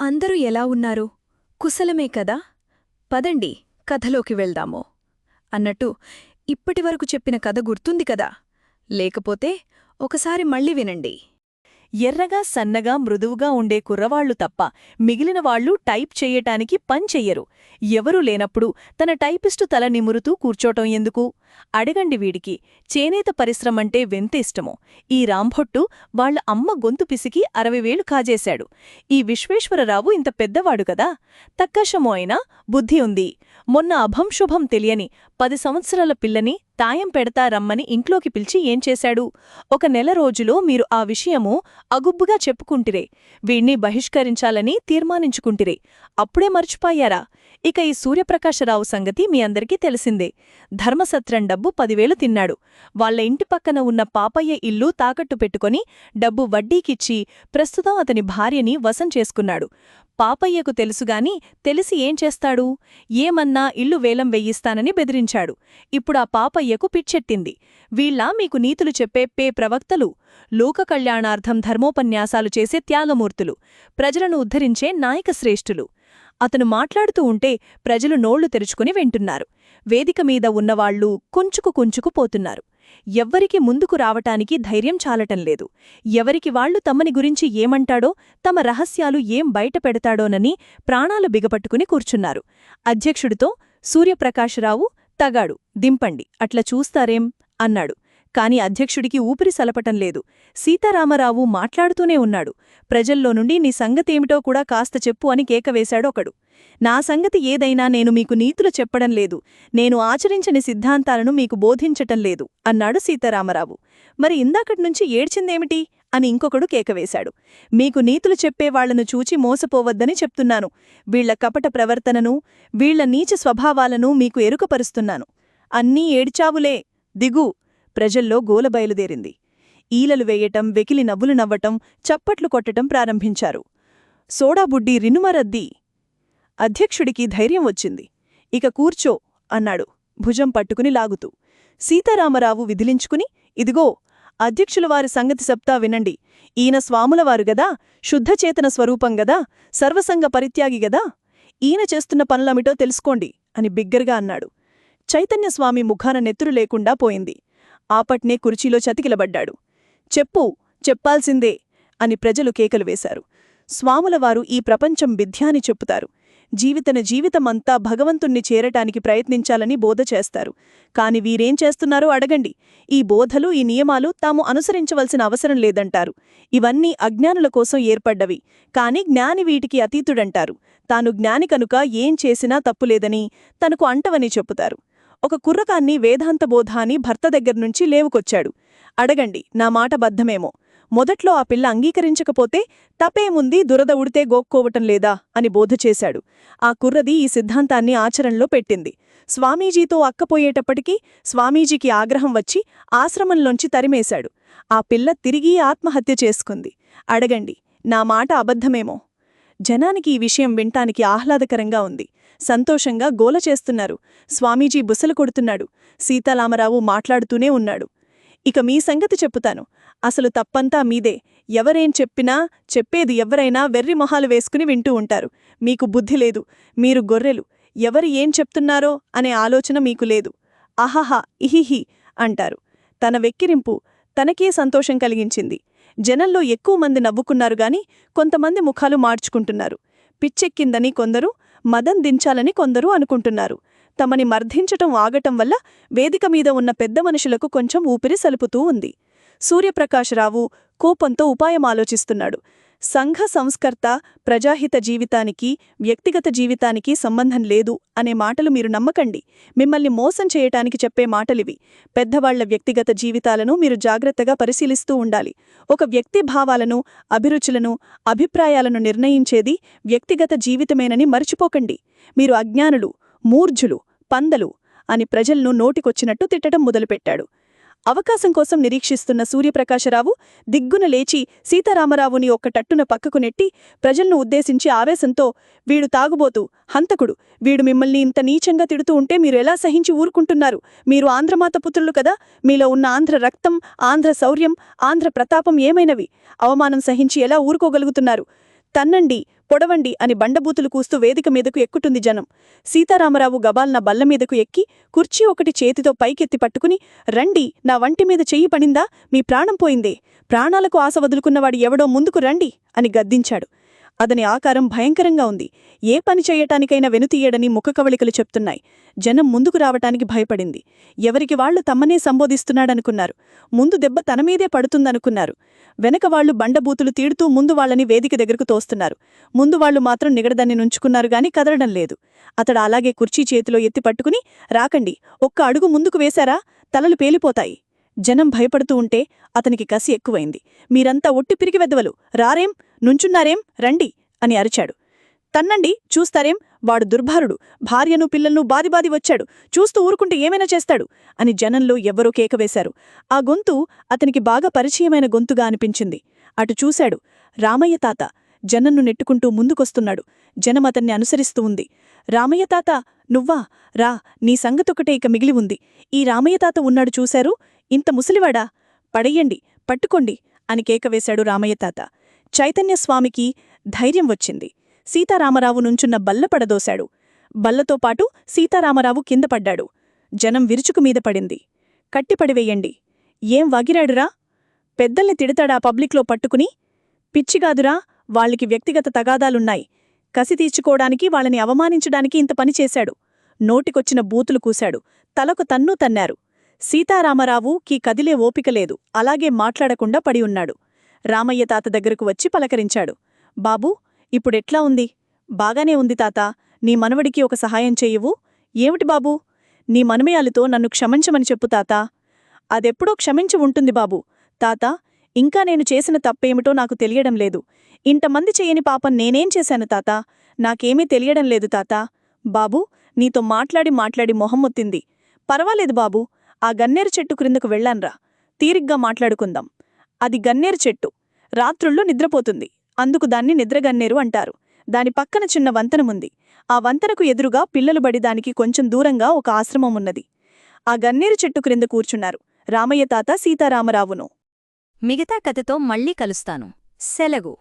అందరూ ఎలా ఉన్నారు? కుశలమే కదా? పదండి కథలోకి వెళ్దాము. అన్నట్టు ఇప్పటివరకు చెప్పిన కథ గుర్తుంది కదా? లేకపోతే ఒకసారి మళ్ళీ వినండి. ఎర్రగా సన్నగా మృదువుగా ఉండే కుర్రవాళ్ళు తప్ప మిగిలిన వాళ్ళు టైప్ చెయ్యటానికి పని చెయ్యరు. ఎవరూ లేనప్పుడు తన టైపిస్టు తల నిమురుతూ కూర్చోటం ఎందుకు? అడగండి వీడికి. చేనేత పరిశ్రమంటే వెంత ఇష్టమో. ఈ రాంభొట్టు వాళ్ళ అమ్మ గొంతు పిసికి అరవై వేలు కాజేశాడు. ఈ విశ్వేశ్వరరావు ఇంత పెద్దవాడు కదా. తక్కశమో అయినా బుద్ధి ఉంది. మొన్న అభంశుభం తెలియని పది సంవత్సరాల పిల్లని తాయం పెడతా రమ్మని ఇంట్లోకి పిలిచి ఏం చేశాడు? ఒక నెల రోజులో మీరు ఆ విషయము అగుబ్బుగా చెప్పుకుంటిరే. వీణ్ణి బహిష్కరించాలని తీర్మానించుకుంటిరే. అప్పుడే మర్చిపోయారా? ఇక ఈ సూర్యప్రకాశరావు సంగతి మీ అందరికీ తెలిసిందే. ధర్మసత్రం డబ్బు పదివేలు తిన్నాడు. వాళ్ళ ఇంటి పక్కన ఉన్న పాపయ్య ఇల్లు తాకట్టు పెట్టుకుని డబ్బు వడ్డీకిచ్చి ప్రస్తుతం అతని భార్యని వశం చేసుకున్నాడు. పాపయ్యకు తెలుసుగాని తెలిసి ఏం చేస్తాడు? ఏమన్నా ఇల్లు వేలం వెయ్యిస్తానని బెదిరించాడు. ఇప్పుడు ఆ పాపయ్యకు పిచ్చెట్టింది. వీళ్ళ మీకు నీతులు చెప్పే పే ప్రవక్తలు లోక కళ్యాణార్థం ధర్మోపన్యాసాలు చేసే త్యాగమూర్తులు ప్రజలను ఉద్ధరించే నాయకశ్రేష్ఠులు అతను మాట్లాడుతూ ఉంటే ప్రజలు నోళ్ళు తెరుచుకుని వింటున్నారు. వేదిక మీద ఉన్నవాళ్ళు కుంచుకు కుంచుకు పోతున్నారు. ఎవ్వరికి ముందుకు రావటానికి ధైర్యం చాలటం లేదు. ఎవరికి వాళ్ళు తమని గురించి ఏమంటాడో తమ రహస్యాలు ఏం బయటపెడతాడోనని ప్రాణాలు బిగపట్టుకుని కూర్చున్నారు. అధ్యక్షుడితో సూర్యప్రకాశరావు తగాడు దింపండి అట్లా చూస్తారేం? అన్నాడు. కాని అధ్యక్షుడికి ఊపిరి సలపటం లేదు. సీతారామరావు మాట్లాడుతూనే ఉన్నాడు. ప్రజల్లో నుండి నీ సంగతేమిటో కూడా కాస్త చెప్పు అని కేకవేశాడొకడు నా సంగతి ఏదైనా నేను మీకు నీతులు చెప్పడం లేదు. నేను ఆచరించని సిద్ధాంతాలను మీకు బోధించటం లేదు అన్నాడు సీతారామరావు. మరి ఇందాకట్నుంచి ఏడ్చిందేమిటి? అని ఇంకొకడు కేకవేశాడు. మీకు నీతులు చెప్పేవాళ్ళను చూచి మోసపోవద్దని చెప్తున్నాను. వీళ్ళ కపట ప్రవర్తనను వీళ్ళ నీచ స్వభావాలను మీకు ఎరుకపరుస్తున్నాను. అన్నీ ఏడ్చావులే. దిగు. ప్రజల్లో గోల బయలుదేరింది. ఈలలు వేయటం వెకిలి నవ్వులు నవ్వటం చప్పట్లు కొట్టటం ప్రారంభించారు. సోడాబుడ్డి రినుమరద్దీ అధ్యక్షుడికి ధైర్యం వచ్చింది. ఇక కూర్చో అన్నాడు భుజం పట్టుకుని లాగుతూ. సీతారామరావు విధిలించుకుని ఇదిగో అధ్యక్షులవారి సంగతి సప్తా వినండి. ఈయన స్వాములవారు గదా శుద్ధచేతన స్వరూపం గదా సర్వసంగ పరిత్యాగి గదా ఈయన చేస్తున్న పనులమిటో తెలుసుకోండి అని బిగ్గరగా అన్నాడు. చైతన్యస్వామి ముఖాన నెత్తురు లేకుండా పోయింది. ఆపట్నే కుర్చీలో చతికిలబడ్డాడు. చెప్పు చెప్పాల్సిందే అని ప్రజలు కేకలు వేశారు. స్వాములవారు ఈ ప్రపంచం విద్యాని చెప్పుతారు. జీవితన జీవితమంతా భగవంతుణ్ణి చేరటానికి ప్రయత్నించాలని బోధ చేస్తారు. కాని వీరేం చేస్తున్నారో అడగండి. ఈ బోధలు ఈ నియమాలు తాము అనుసరించవలసిన అవసరం లేదంటారు. ఇవన్నీ అజ్ఞానుల కోసం ఏర్పడ్డవి. కాని జ్ఞాని వీటికి అతీతుడంటారు. తాను జ్ఞాని కనుక ఏం చేసినా తప్పులేదని తనకు అంటవని చెప్పుతారు. ఒక కుర్రకాన్ని వేదాంతబోధ అని భర్త దగ్గర్నుంచి లేవుకొచ్చాడు. అడగండి నా మాట బద్ధమేమో? మొదట్లో ఆ పిల్ల అంగీకరించకపోతే తపేముంది దురద ఉడితే గోక్కోవటం లేదా? అని బోధ చేశాడు. ఆ కుర్రది ఈ సిద్ధాంతాన్ని ఆచరణలో పెట్టింది. స్వామీజీతో అక్కపోయేటప్పటికీ స్వామీజీకి ఆగ్రహం వచ్చి ఆశ్రమంలోంచి తరిమేశాడు. ఆ పిల్ల తిరిగి ఆత్మహత్య చేసుకుంది. అడగండి నా మాట అబద్ధమేమో? జనానికి ఈ విషయం వింటానికి ఆహ్లాదకరంగా ఉంది. సంతోషంగా గోల చేస్తున్నారు. స్వామీజీ బుసలు కొడుతున్నాడు. సీతారామరావు మాట్లాడుతూనే ఉన్నాడు. ఇక మీ సంగతి చెప్పుతాను. అసలు తప్పంతా మీదే. ఎవరేం చెప్పినా చెప్పేది ఎవరైనా వెర్రి మొహాలు వేసుకుని వింటూ ఉంటారు. మీకు బుద్ధి లేదు. మీరు గొర్రెలు. ఎవరు ఏం చెప్తున్నారో అనే ఆలోచన మీకు లేదు. అహహా ఇహిహి అంటారు. తన వెక్కిరింపు తనకే సంతోషం కలిగించింది. జనంలో ఎక్కువ మంది నవ్వుకున్నారు గాని కొంతమంది ముఖాలు మార్చుకుంటున్నారు. పిచ్చెక్కిందని కొందరు మదం దించాలని కొందరు అనుకుంటున్నారు. తమని మర్ధించటం ఆగటం వల్ల వేదిక మీద ఉన్న పెద్ద మనుషులకు కొంచెం ఊపిరి సలుపుతూ ఉంది. సూర్యప్రకాశరావు కోపంతో ఉపాయం ఆలోచిస్తున్నాడు. సంఘ సంస్కర్త ప్రజాహిత జీవితానికి వ్యక్తిగత జీవితానికి సంబంధం లేదు అనే మాటలు మీరు నమ్మకండి. మిమ్మల్ని మోసం చేయటానికి చెప్పే మాటలివి. పెద్దవాళ్ళ వ్యక్తిగత జీవితాలను మీరు జాగ్రత్తగా పరిశీలిస్తూ ఉండాలి. ఒక వ్యక్తి భావాలను అభిరుచులను అభిప్రాయాలను నిర్ణయించేది వ్యక్తిగత జీవితమేనని మర్చిపోకండి. మీరు అజ్ఞానులు మూర్ఝులు పందలు అని ప్రజలను నోటికొచ్చినట్టు తిట్టడం మొదలుపెట్టాడు. అవకాశం కోసం నిరీక్షిస్తున్న సూర్యప్రకాశరావు దిగ్గున లేచి సీతారామరావుని ఒక్క టట్టున పక్కకు నెట్టి ప్రజలను ఉద్దేశించి ఆవేశంతో వీడు తాగుబోతూ హంతకుడు. వీడు మిమ్మల్ని ఇంత నీచంగా తిడుతూ ఉంటే మీరు ఎలా సహించి ఊరుకుంటున్నారు? మీరు ఆంధ్రమాత పుత్రులు కదా. మీలో ఉన్న ఆంధ్ర రక్తం ఆంధ్ర శౌర్యం ఆంధ్ర ప్రతాపం ఏమైనవి? అవమానం సహించి ఎలా ఊరుకోగలుగుతున్నారు? తన్నండి పొడవండి అని బండబూతులు కూస్తూ వేదిక మీదకు ఎక్కుతుంది జనం. సీతారామరావు గబాల్న బల్లమీదకు ఎక్కి కుర్చీ ఒకటి చేతితో పైకెత్తి పట్టుకుని రండి నా వంటి మీద చెయ్యి పడిందా? మీ ప్రాణం పోయిందే. ప్రాణాలకు ఆశ వదులుకున్నవాడు ఎవడో ముందుకు రండి అని గద్దించాడు. అతని ఆకారం భయంకరంగా ఉంది. ఏ పని చేయటానికైనా వెనుతీయడని ముఖకవళికలు చెప్తున్నాయి. జనం ముందుకు రావటానికి భయపడింది. ఎవరికి వాళ్ళు తమ్మనే సంబోధిస్తున్నాడనుకున్నారు. ముందు దెబ్బ తన మీదే పడుతుందనుకున్నారు. వెనక వాళ్ళు బండబూతులు తీడుతూ ముందు వాళ్ళని వేదిక దగ్గరకు తోస్తున్నారు. ముందు వాళ్ళు మాత్రం నిగడదాన్ని నుంచుకున్నారు గాని కదలడం లేదు. అతడు అలాగే కుర్చీ చేతిలో ఎత్తి పట్టుకుని రాకండి ఒక్క అడుగు ముందుకు వేశారా? తలలు పేలిపోతాయి. జనం భయపడుతూ ఉంటే అతనికి కసి ఎక్కువైంది. మీరంతా ఒట్టి పిరికి వెదవలు రారేం? నుంచున్నారేం? రండి అని అరిచాడు. తన్నండి చూస్తారేం? వాడు దుర్భారుడు. భార్యను పిల్లలను బాదిబాది వచ్చాడు. చూస్తూ ఊరుకుంటే ఏమైనా చేస్తాడు అని జనంలో ఎవ్వరూ కేకవేశారు ఆ గొంతు అతనికి బాగా పరిచయమైన గొంతుగా అనిపించింది. అటు చూశాడు. రామయ్య తాత జనన్ను నెట్టుకుంటూ ముందుకొస్తున్నాడు. జనం అతన్ని అనుసరిస్తూ ఉంది. రామయ్య తాత నువ్వా? రా. నీ సంగతొకటే ఇక మిగిలి ఉంది. ఈ రామయ్య తాత ఉన్నాడు చూశారు? ఇంత ముసలివాడా? పడెయ్యండి పట్టుకోండి అని కేకవేశాడు రామయ్య తాత. చైతన్యస్వామికి ధైర్యం వచ్చింది. సీతారామరావు నుంచున్న బల్ల పడదోశాడు. బల్లతో పాటు సీతారామరావు కింద పడ్డాడు. జనం విరుచుకు మీద పడింది. కట్టిపడివేయండి ఏం వగిరాడురా? పెద్దల్ని తిడతాడా పబ్లిక్లో పట్టుకుని? పిచ్చిగాదురా వాళ్ళకి వ్యక్తిగత తగాదాలున్నాయి. కసి తీర్చుకోవడానికి వాళ్ళని అవమానించడానికి ఇంత పనిచేశాడు నోటికొచ్చిన బూతులు కూశాడు. తలకు తన్ను తన్నారు. సీతారామరావు కీ కదిలే ఓపిక లేదు. అలాగే మాట్లాడకుండా పడి ఉన్నాడు. రామయ్య తాత దగ్గరకు వచ్చి పలకరించాడు. బాబూ ఇప్పుడెట్లా ఉంది? బాగానే ఉంది తాత. నీ మనవడికి ఒక సహాయం చెయ్యవు ఏమిటి బాబూ? నీ మనమయాలతో నన్ను క్షమించమని చెప్పు తాత. అదెప్పుడో క్షమించి ఉంటుంది బాబూ. తాత ఇంకా నేను చేసిన తప్పేమిటో నాకు తెలియడం లేదు. ఇంతమంది చెయ్యని పాపం నేనేం చేశాను తాత? నాకేమీ తెలియడం లేదు తాత. బాబూ నీతో మాట్లాడి మాట్లాడి మొహమ్మొత్తింది పర్వాలేదు బాబూ. ఆ గన్నేరు చెట్టు క్రిందకు వెళ్ళాన్రా. తీరిగ్గా మాట్లాడుకుందాం. అది గన్నేరు చెట్టు. రాత్రుళ్ళు నిద్రపోతుంది. అందుకు దాన్ని నిద్రగన్నేరు అంటారు. దాని పక్కన చిన్న వంతెనముంది. ఆ వంతెనకు ఎదురుగా పిల్లలు బడి దానికి కొంచెం దూరంగా ఒక ఆశ్రమం ఉన్నది ఆ గన్నేరు చెట్టు క్రింద కూర్చున్నారు రామయ్య తాత సీతారామరావును. మిగతా కథతో మళ్ళీ కలుస్తాను. సెలగు